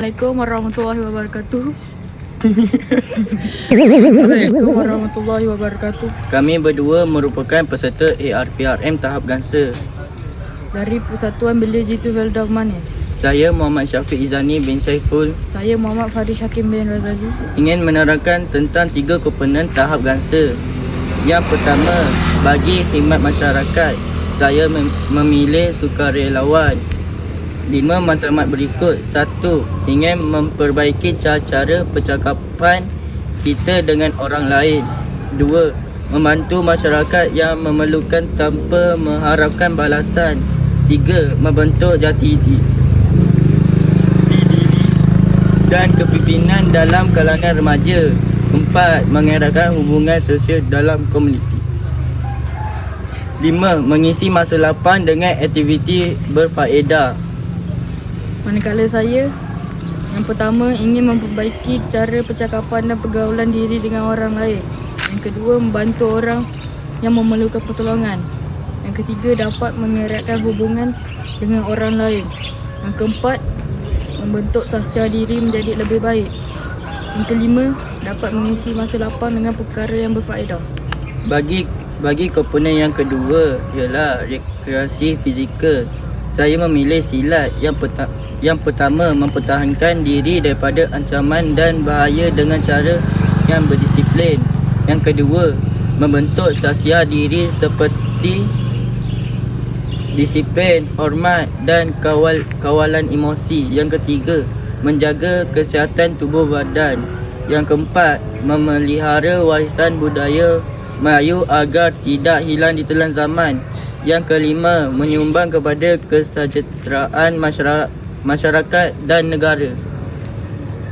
Assalamualaikum warahmatullahi wabarakatuh. Assalamualaikum warahmatullahi wabarakatuh. Kami berdua merupakan peserta ARPRM tahap Gansa. Dari Persatuan Belia Jitu Velda Manis. Saya Muhammad Syafiq Izani bin Saiful Saya Muhammad Faris Hakim bin Razali. ingin menerangkan tentang tiga komponen tahap Gansa. Yang pertama, bagi khidmat masyarakat, saya mem- memilih sukarelawan. Lima matlamat berikut. Satu, ingin memperbaiki cara-cara percakapan kita dengan orang lain. Dua, membantu masyarakat yang memerlukan tanpa mengharapkan balasan. Tiga, membentuk jati diri dan kepimpinan dalam kalangan remaja. Empat, mengeratkan hubungan sosial dalam komuniti. Lima, mengisi masa lapang dengan aktiviti berfaedah. Manakala saya yang pertama ingin memperbaiki cara percakapan dan pergaulan diri dengan orang lain. Yang kedua membantu orang yang memerlukan pertolongan. Yang ketiga dapat mengeratkan hubungan dengan orang lain. Yang keempat membentuk sahsia diri menjadi lebih baik. Yang kelima dapat mengisi masa lapang dengan perkara yang berfaedah. Bagi bagi komponen yang kedua ialah rekreasi fizikal. Saya memilih silat yang peta, yang pertama mempertahankan diri daripada ancaman dan bahaya dengan cara yang berdisiplin. Yang kedua, membentuk sahsia diri seperti disiplin, hormat dan kawal kawalan emosi. Yang ketiga, menjaga kesihatan tubuh badan. Yang keempat, memelihara warisan budaya Melayu agar tidak hilang di telan zaman. Yang kelima, menyumbang kepada kesejahteraan masyarakat, masyarakat dan negara.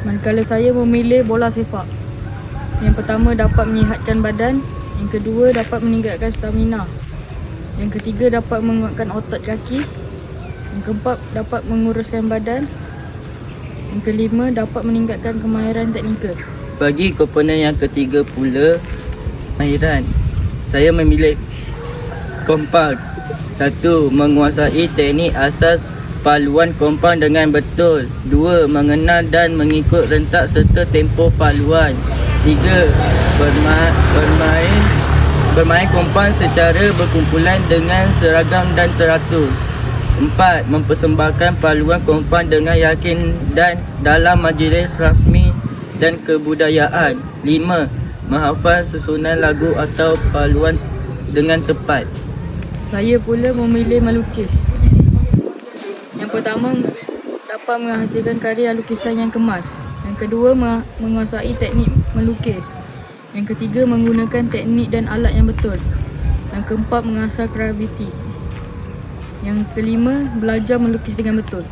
Manakala saya memilih bola sepak. Yang pertama dapat menyihatkan badan, yang kedua dapat meningkatkan stamina. Yang ketiga dapat menguatkan otot kaki. Yang keempat dapat menguruskan badan. Yang kelima dapat meningkatkan kemahiran teknikal. Bagi komponen yang ketiga pula, kemahiran. Saya memilih kompound. Satu, menguasai teknik asas paluan kompound dengan betul. Dua, mengenal dan mengikut rentak serta tempoh paluan. Tiga, bermain, bermain bermain kompound secara berkumpulan dengan seragam dan teratur. Empat, mempersembahkan paluan kompound dengan yakin dan dalam majlis rasmi dan kebudayaan. Lima, menghafal susunan lagu atau paluan dengan tepat. Saya pula memilih melukis. Yang pertama dapat menghasilkan karya lukisan yang kemas. Yang kedua me- menguasai teknik melukis. Yang ketiga menggunakan teknik dan alat yang betul. Yang keempat mengasah kreativiti. Yang kelima belajar melukis dengan betul.